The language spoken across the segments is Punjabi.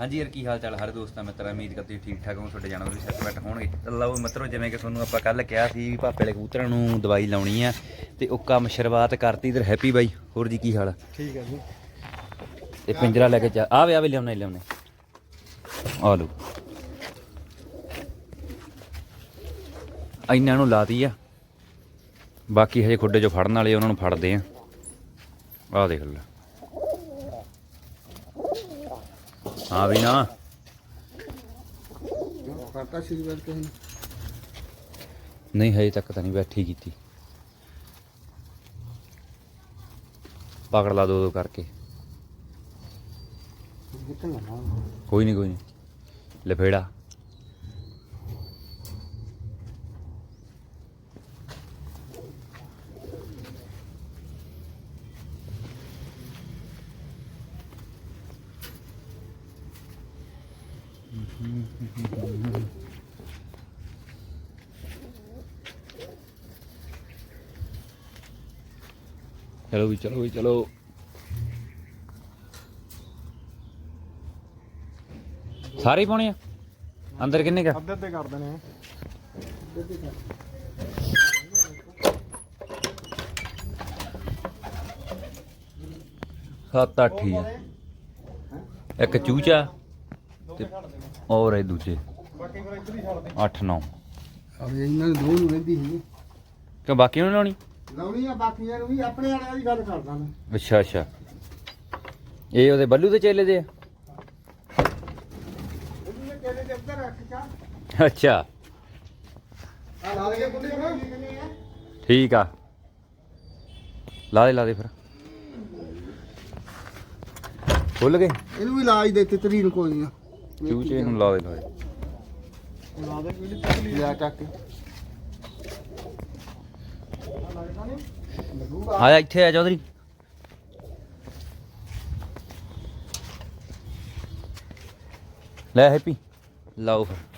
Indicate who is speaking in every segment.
Speaker 1: ਹਾਂਜੀ ਯਾਰ ਕੀ ਹਾਲ ਚਾਲ? ਹਰ ਦੋਸਤਾਂ ਮਿੱਤਰਾਂ ਉਮੀਦ ਕਰਦੇ ਹੋ ਠੀਕ ਠਾਕ ਹੋ ਤੁਹਾਡੇ ਜਾਨਵਰ ਵੀ ਸੈੱਟ ਬੈਠ ਹੋਣਗੇ। ਲਓ ਮਿੱਤਰੋ ਜਿਵੇਂ ਕਿ ਤੁਹਾਨੂੰ ਆਪਾਂ ਕੱਲ ਕਿਹਾ ਸੀ ਵੀ ਭਾਪੇ ਵਾਲੇ ਕਬੂਤਰਾਂ ਨੂੰ ਦਵਾਈ ਲਾਉਣੀ ਆ ਤੇ ਉਹ ਕੰਮ ਸ਼ੁਰੂਆਤ ਕਰਤੀ ਇਧਰ ਹੈਪੀ ਬਾਈ। ਹੋਰ ਜੀ ਕੀ ਹਾਲ ਆ?
Speaker 2: ਠੀਕ ਹੈ ਜੀ।
Speaker 1: ਤੇ ਪਿੰਜਰਾ ਲੈ ਕੇ ਚਾ ਆਵੇ ਆਵੇ ਲਿਆਉਣੇ ਲਿਆਉਣੇ ਆ ਲਓ। ਇਹਨਾਂ ਨੂੰ ਲਾਤੀ ਆ। ਬਾਕੀ ਹਜੇ ਖੁੱਡੇ ਚੋਂ ਫੜਨ ਵਾਲੇ ਉਹਨਾਂ ਨੂੰ ਫੜਦੇ ਆ। ਆਹ ਦੇਖ ਲੈ। ਹਾਂ ਵੀ ਨਾ।
Speaker 2: ਕਰਤਾ ਸ਼ੁਰੂ ਕਰ ਕੇ
Speaker 1: ਨਹੀਂ ਹਜੇ ਤੱਕ ਤਾਂ ਨਹੀਂ ਬੈਠੀ ਕੀਤੀ। ਪਕੜ ਲਾ ਦੋ ਦੋ ਕਰਕੇ। ਕੋਈ ਨਹੀਂ ਕੋਈ ਨਹੀਂ ਲਫੇੜਾ। ਚਲੋ ਵੀ ਚਲੋ ਵੀ ਚਲੋ। ਸਾਰੇ ਹੀ ਪਾਉਣੇ ਆ? ਅੰਦਰ ਕਿੰਨੇ ਕਾ
Speaker 2: ਅੱਧੇ ਅੱਧੇ ਕਰ ਦੇਣੇ
Speaker 1: ਸੱਤ ਅੱਠ ਹੀ ਆ। ਇੱਕ ਚੂਚਾ ਤੇ ਔਰ ਇਹ ਦੂਜੇ।
Speaker 2: ਬਾਕੀ ਫਿਰ ਇੱਧਰ ਹੀ ਛੱਡ ਦੇ
Speaker 1: 8 9
Speaker 2: ਅਬੇ ਇਹਨਾਂ ਨੂੰ ਦੋ ਨੂੰ ਰਹਿੰਦੀ ਸੀ
Speaker 1: ਕਿ ਬਾਕੀ ਨੂੰ ਲਾਉਣੀ?
Speaker 2: ਲਾਉਣੀ ਆ ਬਾਕੀਆਂ ਨੂੰ ਵੀ ਆਪਣੇ ਵਾਲਿਆਂ ਦੀ ਗੱਲ ਕਰਦਾ ਮੈਂ।
Speaker 1: ਅੱਛਾ ਅੱਛਾ। ਇਹ ਉਹਦੇ ਬੱਲੂ ਦੇ ਚੇਲੇ ਦੇ ਆ?
Speaker 2: ਕਿਹਦੇ ਰੱਖ ਚਾ
Speaker 1: ਅੱਛਾ।
Speaker 2: ਆ ਲਾ ਦੇ ਕਿੰਨੇ ਆ
Speaker 1: ਠੀਕ ਆ। ਲਾ ਦੇ ਲਾ ਦੇ ਫਿਰ। ਖੁੱਲ ਗਏ?
Speaker 2: ਇਹਨੂੰ ਵੀ ਹੀ ਦੇ ਤਿਤਰੀ ਨੂੰ ਕੋਈ ਨਾ
Speaker 1: ਚੂਚੇ ਨੂੰ ਲਾ ਦੇ ਲਾ ਦੇ
Speaker 2: ਲਾ ਦੇ ਕਿਹੜੀ ਤਕਲੀ ਲਿਆ ਚੱਕ
Speaker 1: ਆ ਜਾ ਇੱਥੇ ਆ ਚੌਧਰੀ। ਲੈ ਹੈਪੀ। ਲਾਓ ਫਿਰ।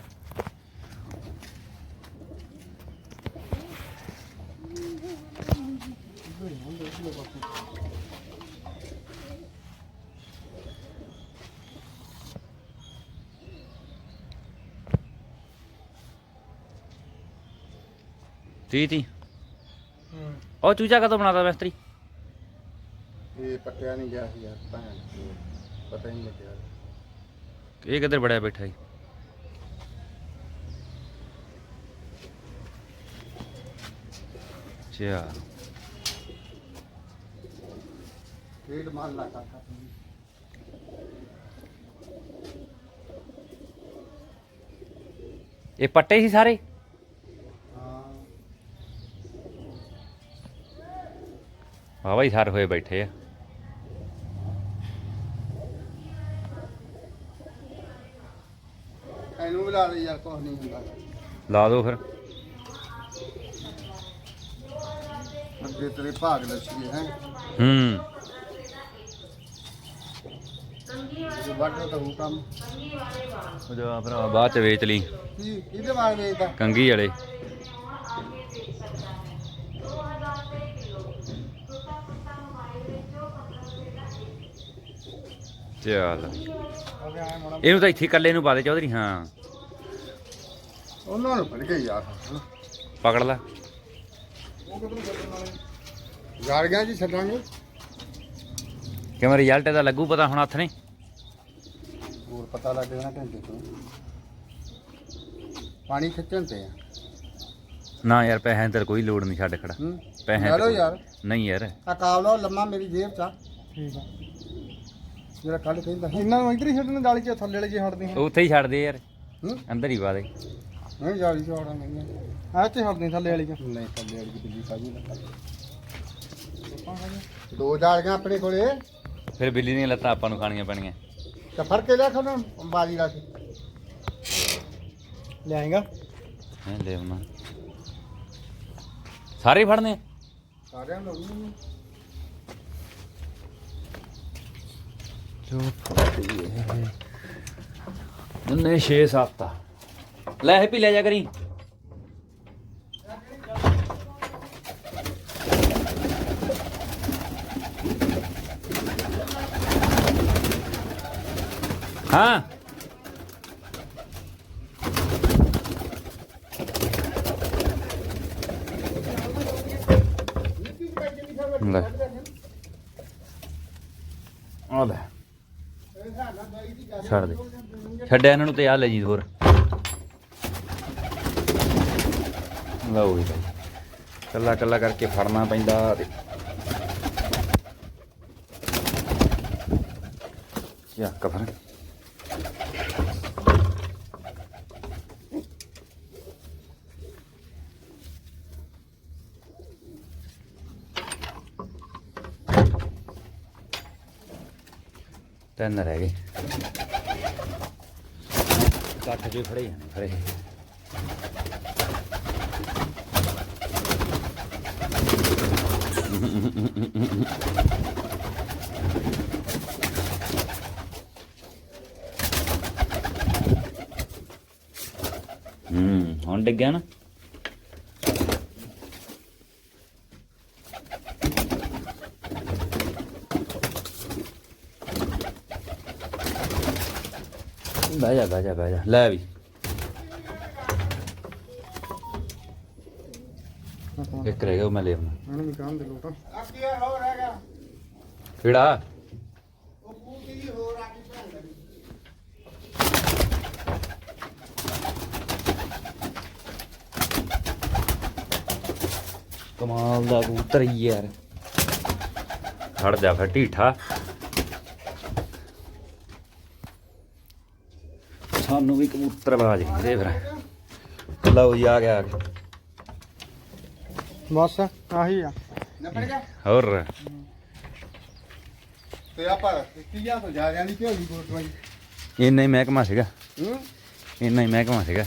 Speaker 1: ਤੀ ਤੀ
Speaker 2: ਹੂੰ
Speaker 1: ਉਹ ਚੂਚਾ ਕਦੋਂ ਬਣਾਦਾ ਮਿਸਤਰੀ
Speaker 2: ਇਹ ਪੱਟਿਆ ਨਹੀਂ ਗਿਆ ਸੀ ਯਾਰ ਭੈਣ ਚੋਦ। ਪਤਾ ਹੀ ਨਹੀਂ ਲੱਗਿਆ
Speaker 1: ਇਹ ਕਿੱਧਰ ਬੜਿਆ ਬੈਠਾ ਹੈ ਚਾ
Speaker 2: ਖੇਡ ਮਾਰ ਲਾ ਕਾਕਾ
Speaker 1: ਇਹ ਪੱਟੇ ਸੀ ਸਾਰੇ
Speaker 2: ਹਾਂ
Speaker 1: ਵਾਹ ਬਾਈ ਸਰ ਹੋਏ ਬੈਠੇ ਆ।
Speaker 2: ਇਹਨੂੰ ਵੀ ਲਾ ਦੇ ਯਾਰ ਕੁਝ ਨਹੀਂ ਹੁੰਦਾ।
Speaker 1: ਲਾ ਦਿਓ ਫਿਰ।
Speaker 2: ਅੱਗੇ ਤੇਰੇ ਭਾਗ ਲੱਛੀ ਹੈ।
Speaker 1: ਹੂੰ।
Speaker 2: ਵੱਢੋ ਤਾਂ ਉਹ ਕੰਮ।
Speaker 1: ਉਹ ਜਾ ਭਰਾ ਬਾਅਦ ਚ ਵੇਚ ਲਈ।
Speaker 2: ਕੀ ਇਹਦੇ ਬਾਰੇ ਵੇਚਦਾ?
Speaker 1: ਕੰਗੀ ਵਾਲੇ। ਚੱਲ। ਇਹਨੂੰ ਤਾਂ ਇੱਥੇ ਇਕੱਲੇ ਨੂੰ ਪਾ ਦੇ ਚੌਧਰੀ ਹਾਂ।
Speaker 2: ਉਹਨਾਂ ਨੂੰ ਫੜ ਕੇ ਯਾਰ।
Speaker 1: ਪਕੜ ਲੈ।
Speaker 2: ਗਾੜੀਆਂ ਜੀ ਛੱਡਾਂਗੇ।
Speaker 1: ਕਿਵੇਂ ਰਿਜ਼ਲਟ ਇਹਦਾ ਲੱਗੂ ਪਤਾ ਹੁਣ ਹੱਥ ਨੇ?
Speaker 2: ਹੋਰ ਪਤਾ ਲੱਗ ਜਾਣਾ ਘੰਟੇ ਤੋਂ। ਪਾਣੀ ਖਿੱਚਣ ਤੇ ਆ।
Speaker 1: ਨਾ ਯਾਰ ਪੈਸਿਆਂ ਦੀ ਤਾਂ ਕੋਈ ਲੋੜ ਨਹੀਂ ਛੱਡ ਖੜਾ।
Speaker 2: ਹੂੰ।
Speaker 1: ਪੈਸੇ
Speaker 2: ਲੈ ਲਓ ਯਾਰ।
Speaker 1: ਨਹੀਂ ਯਾਰ।
Speaker 2: ਆ ਕਾਬਲਾ ਲੰਮਾ ਮੇਰੀ ਜੇਬ ਚ ਆ। ਠੀਕ ਆ। ਜਿਹੜਾ ਕੱਲ ਕਹਿੰਦਾ ਇਹਨਾਂ ਨੂੰ ਇਧਰ ਹੀ ਛੱਡਣ ਗਾਲੀ ਚ ਥੱਲੇ ਵਾਲੇ ਜੇ ਹਟਦੇ
Speaker 1: ਉੱਥੇ ਹੀ ਛੱਡ ਦੇ ਯਾਰ।
Speaker 2: ਹੂੰ?
Speaker 1: ਅੰਦਰ ਹੀ ਪਾ ਦੇ।
Speaker 2: ਨਹੀਂ ਜਾਲੀ ਚ ਹਟਾਂ ਨਹੀਂ। ਆ ਚ ਹਟਦੇ ਥੱਲੇ ਵਾਲੀ ਚ ਨਹੀਂ ਥੱਲੇ ਵਾਲੀ ਚ ਬਿੱਲੀ ਸਾਜੀ ਨਾ। ਦੋ ਜਾਲੀਆਂ ਆਪਣੇ ਕੋਲੇ।
Speaker 1: ਫਿਰ ਬਿੱਲੀ ਦੀਆਂ ਲੱਤਾਂ ਆਪਾਂ ਨੂੰ ਖਾਣੀਆਂ ਪੈਣੀਆਂ।
Speaker 2: ਤਾਂ ਫੜ ਕੇ ਲਿਆ ਖੋਣਾ ਬਾਜੀ ਲਾ ਕੇ। ਲਿਆਏਗਾ
Speaker 1: ਹੈ ਲੈ ਆਉਣਾ। ਸਾਰੇ ਹੀ ਫੜਨੇ ਆ?
Speaker 2: ਸਾਰਿਆਂ ਨੂੰ। ਲਾਉਣੀ
Speaker 1: ਜੋ ਫੜੀ ਹੈ ਉਹਨੇ 6 7 ਲੈ ਹੈਪੀ ਲੈ ਜਾ ਕਰੀ ਹਾਂ ਲੈ ਆ ਲੈ ਛੱਡ ਦੇ ਛੱਡਿਆ ਇਹਨਾਂ ਨੂੰ ਤੇ ਆ ਲੈ ਜੀ ਹੋਰ। ਲਓ ਜੀ ਭਾਈ ਕੱਲਾ ਕੱਲਾ ਕਰਕੇ ਫੜਨਾ ਪੈਂਦਾ ਤੇ। ਚੱਕ ਫਿਰ ਤਿੰਨ ਰਹਿ ਗਏ। ਕੱਟ ਜੇ ਫੜੇ ਜਾਣੇ ਫੜੇ ਹੂੰ ਹੁਣ ਡਿੱਗਿਆ ਨਾ? ਬਹਿ ਜਾ ਬਹਿ ਜਾ ਬਹਿ ਜਾ ਲੈ ਵੀ ਇੱਕ ਰਹਿ ਗਿਆ ਉਹ ਮੈਂ ਲੈ ਆਉਣਾ
Speaker 2: ਇਹਨੂੰ ਵੀ ਕਾਹਨ ਦੇ ਲੋਟ
Speaker 1: ਕਿਹੜਾ ਕਮਾਲ ਦਾ ਕਬੂਤਰ ਯਾਰ। ਖੜ ਜਾ ਫਿਰ ਢੀਠਾ। ਸਾਨੂੰ ਵੀ ਕਬੂਤਰ ਬਾਜ ਦੇ। ਫਿਰ। ਲਓ ਜੀ ਆ ਗਿਆ ਆ ਗਿਆ।
Speaker 2: ਬਸ ਆਹੀ ਆ। ਨੱਪੜ ਗਿਆ?
Speaker 1: ਹੋਰ।
Speaker 2: ਤੇ ਆਪਾਂ 21000 ਤੋਂ ਜਾ ਜਾਂਦੀ ਝੋਲੀ ਕੋਟ ਵਾਲੀ
Speaker 1: ਇੰਨਾ ਹੀ ਮਹਿਕਮਾ ਸੀਗਾ।
Speaker 2: ਹੂੰ?
Speaker 1: ਇੰਨਾ ਹੀ ਮਹਿਕਮਾ ਸੀਗਾ।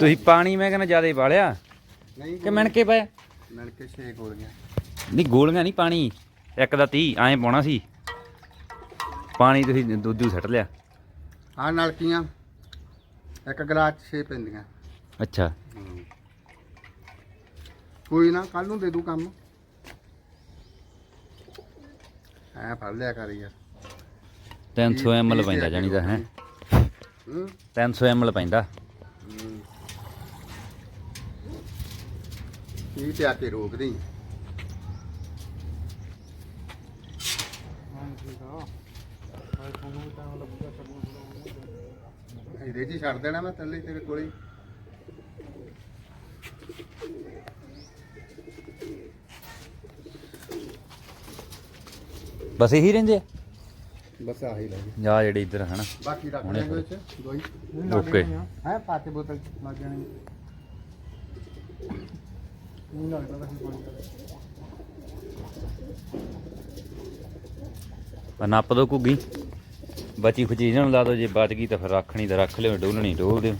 Speaker 1: ਤੁਸੀਂ ਪਾਣੀ ਮੈਂ ਕਹਿੰਦਾ ਜ਼ਿਆਦਾ ਪਾਲਿਆ।
Speaker 2: ਨਹੀਂ
Speaker 1: ਕਿ ਮਿਣ ਪਾਇਆ
Speaker 2: ਮਿਲ ਕੇ 6 ਗੋਲੀਆਂ।
Speaker 1: ਨਹੀਂ ਗੋਲੀਆਂ ਨਹੀਂ ਪਾਣੀ। ਇੱਕ ਦਾ 30 ਐਂ ਪਾਉਣਾ ਸੀ। ਪਾਣੀ ਤੁਸੀਂ ਦੁੱਧੂ ਸੱਟ ਲਿਆ।
Speaker 2: ਆ? ਨਲਕੀਆਂ ਇੱਕ ਗਲਾਸ 6 ਪੈਂਦੀਆਂ।
Speaker 1: ਅੱਛਾ।
Speaker 2: ਕੋਈ ਨਾ ਕੱਲ ਨੂੰ ਦੇ ਦੂ ਕੰਮ। ਐ ਫੜ ਲਿਆ ਕਰ ਯਾਰ।
Speaker 1: 300 ml ਪੈਂਦਾ ਜਾਣੀ ਦਾ ਹੈ
Speaker 2: ਹੂੰ?
Speaker 1: 300 ml ਪੈਂਦਾ।
Speaker 2: ਇਹ ਤੇ ਆ ਕੇ ਰੋਕ ਦੇ ਇਹਦੇ 'ਚ ਹੀ ਛੱਡ ਦੇਣਾ ਮੈਂ ਥੱਲੇ ਤੇਰੇ ਕੋਲੇ ਹੀ।
Speaker 1: ਬਸ ਇਹੀ ਰਹਿੰਦੇ ਆ?
Speaker 2: ਬਸ ਆਹੀ ਲੈ ਜੀ
Speaker 1: ਜਿਹੜੇ ਇੱਧਰ ਹਨਾ।
Speaker 2: ਬਾਕੀ ਰੱਖ
Speaker 1: ਹੁਣੇ
Speaker 2: ਲੈਂਗੇ ਵਿੱਚ। ਦੋਈ
Speaker 1: ਓਕੇ।
Speaker 2: ਹੈ ਪਾਤੇ ਬੋਤਲ ਲੱਗ ਜਾਣੀ ਨਹੀਂ ਲੱਗਦਾ ਤਾਂ ਪਾਣੀ ਦਾ
Speaker 1: ਪਰ ਨੱਪ ਦੋ ਘੁੱਗੀ। ਬਚੀ ਖੁਚੀ ਇਹਨਾਂ ਨੂੰ ਲਾ ਦੋ ਜੇ ਬਚ ਗਈ ਤਾਂ ਫਿਰ ਰੱਖਣੀ ਤਾਂ ਰੱਖ ਲਿਓ ਡੋਲਣੀ ਡੋਲ ਦਿਓ।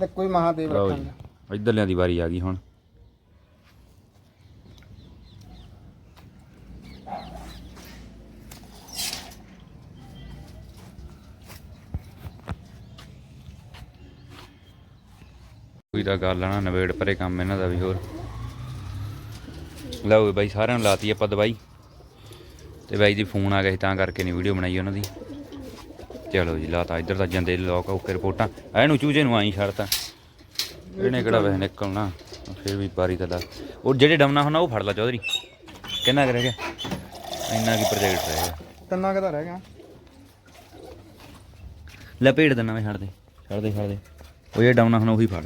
Speaker 2: ਤੇ ਕੋਈ ਮਹਾਦੇਵ
Speaker 1: ਲਓ ਜੀ
Speaker 2: ਰੱਖਾਂਗੇ
Speaker 1: ਇੱਧਰਲਿਆਂ ਦੀ ਵਾਰੀ ਆ ਗਈ ਹੁਣ। ਕੋਈ ਦਾ ਗੱਲ ਆ ਨਾ ਨਵੇੜ ਪਰੇ ਕੰਮ ਇਹਨਾਂ ਦਾ ਵੀ ਹੋਰ। ਲਓ ਬਾਈ ਸਾਰਿਆਂ ਨੂੰ ਲਾਤੀ ਆਪਾਂ ਦਵਾਈ। ਤੇ ਬਾਈ ਦੀ ਫੋਨ ਆ ਗਿਆ ਸੀ ਤਾਂ ਕਰਕੇ ਨਹੀਂ ਵੀਡੀਓ ਬਣਾਈ ਉਹਨਾਂ ਦੀ। ਚਲੋ ਜੀ ਲਾਤਾ ਇੱਧਰ ਤਾਂ ਜਾਂਦੇ ਲੋਕ ਓਕੇ ਰਿਪੋਰਟਾਂ। ਇਹਨੂੰ ਚੂਜੇ ਨੂੰ ਆਈ ਛੱਡਤਾ ਇਹਨੇ ਕਿਹੜਾ ਵੈਸੇ ਨਿਕਲਣਾ ਫਿਰ ਵੀ ਪਾਰੀ ਤਾਂ ਲਾ। ਉਹ ਜਿਹੜੇ ਡਮਨਾ ਹੁੰਦਾ ਉਹ ਫੜ ਲਾ ਚੌਧਰੀ। ਕਿੰਨਾ ਕੁ ਰਹਿ ਗਿਆ? ਇੰਨਾ ਕੀ ਪ੍ਰੋਜੈਕਟ ਰਹਿ ਗਿਆ।
Speaker 2: ਤਿੰਨਾਂ ਕਦਾ ਰਹਿ ਗਿਆ।
Speaker 1: ਲੈ ਭੇੜ ਦਿੰਨਾ ਮੈਂ ਛੱਡ ਦੇ ਛੱਡ ਦੇ ਛੱਡ ਦੇ। ਉਹ ਜਿਹੜਾ ਡਮਨਾ ਹੁੰਦਾ ਉਹੀ ਫੜ।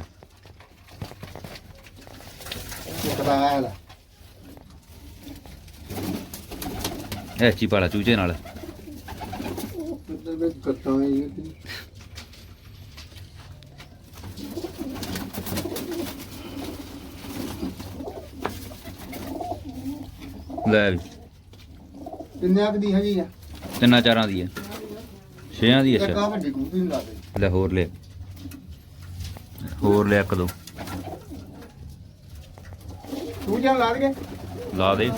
Speaker 2: ਲੈ
Speaker 1: ਇਹ ਚੀ ਪਾਲਾ ਚੂਚੇ ਨਾਲ।
Speaker 2: ਉੱਧਰ ਵਿੱਚ ਕੱਟਾਂ ਇਹ ਤੇ
Speaker 1: ਲੈ ਵੀ।
Speaker 2: ਕਿੰਨੇ ਕੁ ਦੀ ਹੈਗੀ ਆ?
Speaker 1: ਤਿੰਨਾਂ ਚਾਰਾਂ ਦੀ ਹੈ ਛੇਆਂ ਦੀ ਅੱਛਾ
Speaker 2: ਆ ਵੱਡੀ ਗੁੱਪੀ ਨੂੰ ਲਾ ਦੇ।
Speaker 1: ਲੈ ਹੋਰ ਲੈ। ਹੋਰ ਲੈ ਇੱਕ ਦੋ।
Speaker 2: ਤੂੰ ਲਾ ਦੇ
Speaker 1: ਲਾ ਦੇ।